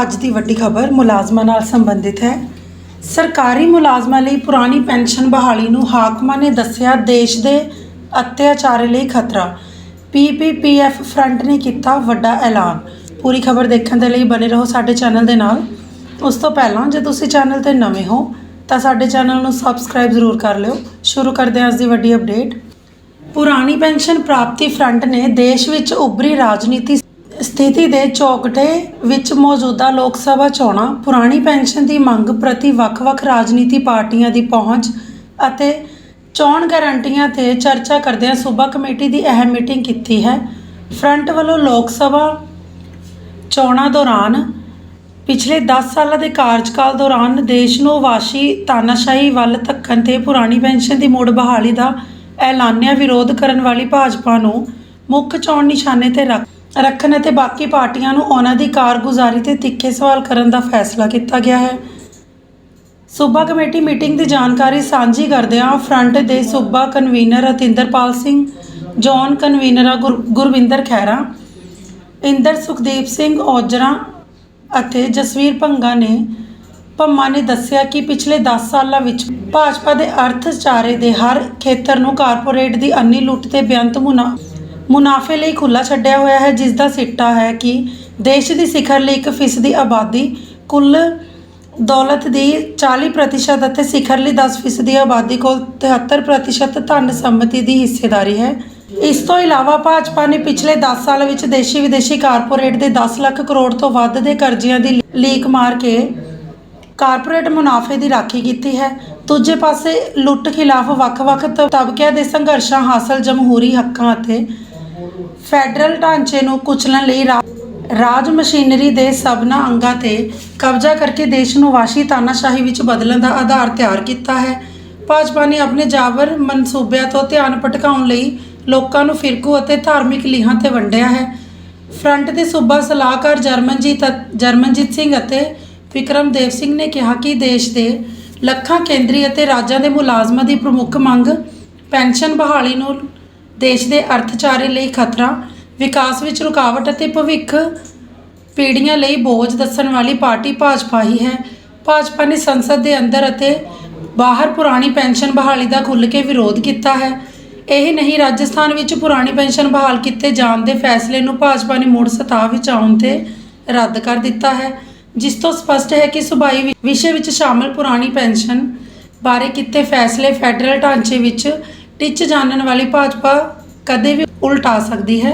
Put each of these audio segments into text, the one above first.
ਅੱਜ ਦੀ ਵੱਡੀ ਖਬਰ ਮੁਲਾਜ਼ਮਾਂ ਨਾਲ ਸੰਬੰਧਿਤ ਹੈ। ਸਰਕਾਰੀ ਮੁਲਾਜ਼ਮਾਂ ਲਈ ਪੁਰਾਣੀ ਪੈਨਸ਼ਨ ਬਹਾਲੀ ਨੂੰ ਹਾਕਮਾਂ ਨੇ ਦੱਸਿਆ ਦੇਸ਼ ਦੇ ਅਤਿਆਚਾਰ ਲਈ ਖਤਰਾ। ਪੀਪੀਪੀਐਫ ਫਰੰਟ ਨੇ ਕੀਤਾ ਵੱਡਾ ਐਲਾਨ। ਪੂਰੀ ਖਬਰ ਦੇਖਣ ਦੇ ਲਈ ਬਨੇ ਰਹੋ ਸਾਡੇ ਚੈਨਲ ਦੇ ਨਾਲ। ਉਸ ਤੋਂ ਪਹਿਲਾਂ ਜੇ ਤੁਸੀਂ ਚੈਨਲ ਤੇ ਨਵੇਂ ਹੋ, ਤਾਂ ਸਾਡੇ ਚੈਨਲ ਨੂੰ ਸਬਸਕ੍ਰਾਈਬ ਜ਼ਰੂਰ ਕਰ ਲਿਓ। ਸ਼ੁਰੂ ਕਰਦੇ ਹਾਂ ਅੱਜ ਦੀ ਵੱਡੀ ਅਪਡੇਟ। ਪੁਰਾਣੀ ਪੈਨਸ਼ਨ ਪ੍ਰਾਪਤੀ ਫਰੰਟ ਨੇ ਦੇਸ਼ ਵਿੱਚ ਉੱਭਰੀ ਰਾਜਨੀਤੀ ਸਥਿਤੀ ਦੇ ਚੌਕਟੇ ਵਿੱਚ ਮੌਜੂਦਾ ਲੋਕ ਸਭਾ ਚੋਣਾਂ, ਪੁਰਾਣੀ ਪੈਨਸ਼ਨ ਦੀ ਮੰਗ ਪ੍ਰਤੀ ਵੱਖ-ਵੱਖ ਰਾਜਨੀਤੀ ਪਾਰਟੀਆਂ ਦੀ ਪਹੁੰਚ ਅਤੇ ਚੋਣ ਗਾਰੰਟੀਆਂ ਤੇ ਚਰਚਾ ਕਰਦਿਆਂ ਸੂਬਾ ਕਮੇਟੀ ਦੀ ਅਹਿਮ ਮੀਟਿੰਗ ਕੀਤੀ ਹੈ। ਫਰੰਟ ਵੱਲੋਂ ਲੋਕ ਸਭਾ ਚੋਣਾਂ ਦੌਰਾਨ ਪਿਛਲੇ 10 ਸਾਲਾਂ ਦੇ ਕਾਰਜਕਾਲ ਦੌਰਾਨ ਦੇਸ਼ ਨੂੰ ਵਾਸ਼ੀ ਤਾਨਾਸ਼ਾਹੀ ਵੱਲ ਧੱਕਣ ਤੇ ਪੁਰਾਣੀ ਪੈਨਸ਼ਨ ਦੀ ਮੁੜ ਬਹਾਲੀ ਦਾ ਐਲਾਨਿਆ ਵਿਰੋਧ ਕਰਨ ਵਾਲੀ ਭਾਜਪਾ ਨੂੰ ਮੁੱਖ ਚੋਣ ਨਿਸ਼ਾਨੇ ਤੇ ਰੱਖ ਰੱਖਣ ਅਤੇ ਬਾਕੀ ਪਾਰਟੀਆਂ ਨੂੰ ਉਹਨਾਂ ਦੀ ਕਾਰਗੁਜ਼ਾਰੀ ਤੇ ਤਿੱਖੇ ਸਵਾਲ ਕਰਨ ਦਾ ਫੈਸਲਾ ਕੀਤਾ ਗਿਆ ਹੈ। ਸੂਬਾ ਕਮੇਟੀ ਮੀਟਿੰਗ ਦੀ ਜਾਣਕਾਰੀ ਸਾਂਝੀ ਕਰਦਿਆਂ ਫਰੰਟ ਦੇ ਸੂਬਾ convener Atinderpal Singh, zone convener ਗੁਰ- ਗੁਰਵਿੰਦਰ ਖਹਿਰਾ, ਇੰਦਰ ਸੁਖਦੀਪ ਸਿੰਘ ਔਜਰਾ ਅਤੇ ਜਸਵੀਰ ਭੰਗਾ ਨੇ ਪੰਮਾ ਨੇ ਦੱਸਿਆ ਕਿ ਪਿਛਲੇ 10 ਸਾਲਾਂ ਵਿੱਚ ਭਾਜਪਾ ਦੇ ਅਰਥਚਾਰੇ ਦੇ ਹਰ ਖੇਤਰ ਨੂੰ ਕਾਰਪੋਰੇਟ ਦੀ ਅੰਨੀ ਲੁੱਟ ਤੇ ਬੇਅੰਤ ਮੁਨਾ ਮੁਨਾਫੇ ਲਈ ਖੁੱਲਾ ਛੱਡਿਆ ਹੋਇਆ ਹੈ ਜਿਸ ਦਾ ਸਿੱਟਾ ਹੈ ਕਿ ਦੇਸ਼ ਦੀ ਸਿਖਰ ਲਈ 1% ਦੀ ਆਬਾਦੀ ਕੁੱਲ ਦੌਲਤ ਦੀ 40% ਅਤੇ ਸਿਖਰ ਲਈ 10% ਦੀ ਆਬਾਦੀ ਕੋਲ 73% ਧਨ ਸੰਪਤੀ ਦੀ ਹਿੱਸੇਦਾਰੀ ਹੈ। ਇਸ ਤੋਂ ਇਲਾਵਾ ਭਾਜਪਾ ਨੇ ਪਿਛਲੇ 10 ਸਾਲ ਵਿੱਚ ਦੇਸ਼ੀ ਵਿਦੇਸ਼ੀ ਕਾਰਪੋਰੇਟ ਦੇ 10 ਲੱਖ ਕਰੋੜ ਤੋਂ ਵੱਧ ਦੇ ਕਰਜ਼ਿਆਂ ਦੀ ਲੀਕ ਮਾਰ ਕੇ ਕਾਰਪੋਰੇਟ ਮੁਨਾਫੇ ਦੀ ਰਾਖੀ ਕੀਤੀ ਹੈ। ਦੂਜੇ ਪਾਸੇ ਲੁੱਟ ਖਿਲਾਫ ਵੱਖ-ਵੱਖ ਤ- ਤਬਕਿਆਂ ਦੇ ਸੰਘਰਸ਼ਾਂ ਹਾਸਲ ਜਮਹੂਰੀ ਹੱਕਾਂ ਅਤੇ ਫੈਡਰਲ ਢਾਂਚੇ ਨੂੰ ਕੁਚਲਣ ਲਈ ਰਾ- ਰਾਜ ਮਸ਼ੀਨਰੀ ਦੇ ਸਭਨਾ ਅੰਗਾਂ ਤੇ ਕਬਜ਼ਾ ਕਰਕੇ ਦੇਸ਼ ਨੂੰ ਵਾਸ਼ੀ ਤਾਨਾਸ਼ਾਹੀ ਵਿੱਚ ਬਦਲਣ ਦਾ ਆਧਾਰ ਤਿਆਰ ਕੀਤਾ ਹੈ। ਭਾਜਪਾ ਨੇ ਆਪਣੇ ਜਾਬਰ ਮਨਸੂਬਿਆਂ ਤੋਂ ਧਿਆਨ ਭਟਕਾਉਣ ਲਈ ਲੋਕਾਂ ਨੂੰ ਫਿਰਕੂ ਅਤੇ ਧਾਰਮਿਕ ਲੀਹਾਂ ਤੇ ਵੰਡਿਆ ਹੈ। ਫਰੰਟ ਦੇ ਸੂਬਾ ਸਲਾਹਕਾਰ ਜਰਮਨਜੀਤ ਜਰਮਨਜੀਤ ਸਿੰਘ ਅਤੇ ਵਿਕਰਮਦੇਵ ਸਿੰਘ ਨੇ ਕਿਹਾ ਕਿ ਦੇਸ਼ ਦੇ ਲੱਖਾਂ ਕੇਂਦਰੀ ਅਤੇ ਰਾਜਾਂ ਦੇ ਮੁਲਾਜ਼ਮਾਂ ਦੀ ਪ੍ਰਮੁੱਖ ਮੰਗ ਪੈਨਸ਼ਨ ਬਹਾਲੀ ਨੂੰ ਦੇਸ਼ ਦੇ ਅਰਥਚਾਰੇ ਲਈ ਖਤਰਾ, ਵਿਕਾਸ ਵਿੱਚ ਰੁਕਾਵਟ ਅਤੇ ਭਵਿੱਖ ਪੀੜ੍ਹੀਆਂ ਲਈ ਬੋਝ ਦੱਸਣ ਵਾਲੀ ਪਾਰਟੀ ਭਾਜਪਾ ਹੀ ਹੈ। ਭਾਜਪਾ ਨੇ ਸੰਸਦ ਦੇ ਅੰਦਰ ਅਤੇ ਬਾਹਰ ਪੁਰਾਣੀ ਪੈਨਸ਼ਨ ਬਹਾਲੀ ਦਾ ਖੁੱਲ੍ਹ ਕੇ ਵਿਰੋਧ ਕੀਤਾ ਹੈ। ਇਹ ਨਹੀਂ, ਰਾਜਸਥਾਨ ਵਿੱਚ ਪੁਰਾਣੀ ਪੈਨਸ਼ਨ ਬਹਾਲ ਕੀਤੇ ਜਾਣ ਦੇ ਫੈਸਲੇ ਨੂੰ ਭਾਜਪਾ ਨੇ ਮੁੜ ਸਤਾ ਵਿੱਚ ਆਉਣ ਤੇ ਰੱਦ ਕਰ ਦਿੱਤਾ ਹੈ, ਜਿਸ ਤੋਂ ਸਪਸ਼ਟ ਹੈ ਕਿ ਸੁਬਾਈ ਵਿਸ਼ੇ ਵਿੱਚ ਸ਼ਾਮਲ ਪੁਰਾਣੀ ਪੈਨਸ਼ਨ ਬਾਰੇ ਕੀਤੇ ਫੈਸਲੇ ਫੈਡਰਲ ਢਾਂਚੇ ਵਿੱਚ ਟਿੱਚ ਜਾਣਨ ਵਾਲੀ ਭਾਜਪਾ ਕਦੇ ਵੀ ਉਲਟਾ ਸਕਦੀ ਹੈ।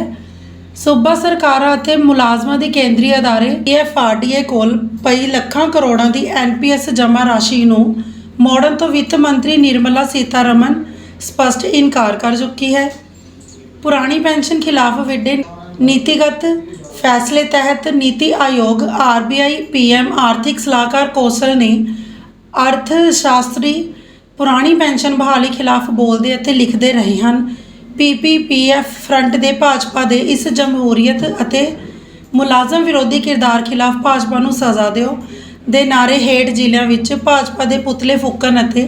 ਸੂਬਾ ਸਰਕਾਰਾਂ ਅਤੇ ਮੁਲਾਜ਼ਮਾਂ ਦੇ ਕੇਂਦਰੀ ਅਦਾਰੇ ਐਫਆਰਡੀਏ ਕੋਲ ਪਈ ਲੱਖਾਂ ਕਰੋੜਾਂ ਦੀ ਐਨਪੀਐਸ ਜਮ੍ਹਾਂ ਰਾਸ਼ੀ ਨੂੰ ਮੋੜਨ ਤੋਂ ਵਿੱਤ ਮੰਤਰੀ ਨਿਰਮਲਾ ਸੀਤਾਰਮਨ ਸਪਸ਼ਟ ਇਨਕਾਰ ਕਰ ਚੁੱਕੀ ਹੈ। ਪੁਰਾਣੀ ਪੈਨਸ਼ਨ ਖਿਲਾਫ ਵਿੱਢੇ ਨੀਤੀਗਤ ਫੈਸਲੇ ਤਹਿਤ ਨੀਤੀ ਆਯੋਗ ਆਰਬੀਆਈ ਪੀਐਮ ਆਰਥਿਕ ਸਲਾਹਕਾਰ ਕੌਂਸਲ ਨੇ ਅਰਥ ਸ਼ਾਸਤਰੀ ਪੁਰਾਣੀ ਪੈਨਸ਼ਨ ਬਹਾਲੀ ਖਿਲਾਫ ਬੋਲਦੇ ਅਤੇ ਲਿਖਦੇ ਰਹੇ ਹਨ। ਪੀਪੀਪੀਐਫ ਫਰੰਟ ਦੇ ਭਾਜਪਾ ਦੇ ਇਸ ਜਮਹੂਰੀਅਤ ਅਤੇ ਮੁਲਾਜ਼ਮ ਵਿਰੋਧੀ ਕਿਰਦਾਰ ਖਿਲਾਫ ਭਾਜਪਾ ਨੂੰ ਸਜ਼ਾ ਦਿਓ ਦੇ ਨਾਰੇ ਹੇਠ ਜ਼ਿਲ੍ਹਿਆਂ ਵਿੱਚ ਭਾਜਪਾ ਦੇ ਪੁਤਲੇ ਫੂਕਣ ਅਤੇ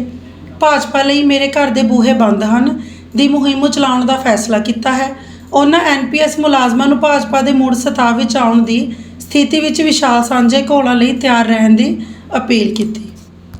ਭਾਜਪਾ ਲਈ ਮੇਰੇ ਘਰ ਦੇ ਬੂਹੇ ਬੰਦ ਹਨ ਦੀ ਮੁਹਿੰਮ ਚਲਾਉਣ ਦਾ ਫੈਸਲਾ ਕੀਤਾ ਹੈ। ਉਹਨਾਂ ਐਨਪੀਐਸ ਮੁਲਾਜ਼ਮਾਂ ਨੂੰ ਭਾਜਪਾ ਦੇ ਮੁੜ ਸਤਾ ਵਿੱਚ ਆਉਣ ਦੀ ਸਥਿਤੀ ਵਿੱਚ ਵਿਸ਼ਾਲ ਸਾਂਝੇ ਘੋਲਾਂ ਲਈ ਤਿਆਰ ਰਹਿਣ ਦੀ ਅਪੀਲ ਕੀਤੀ।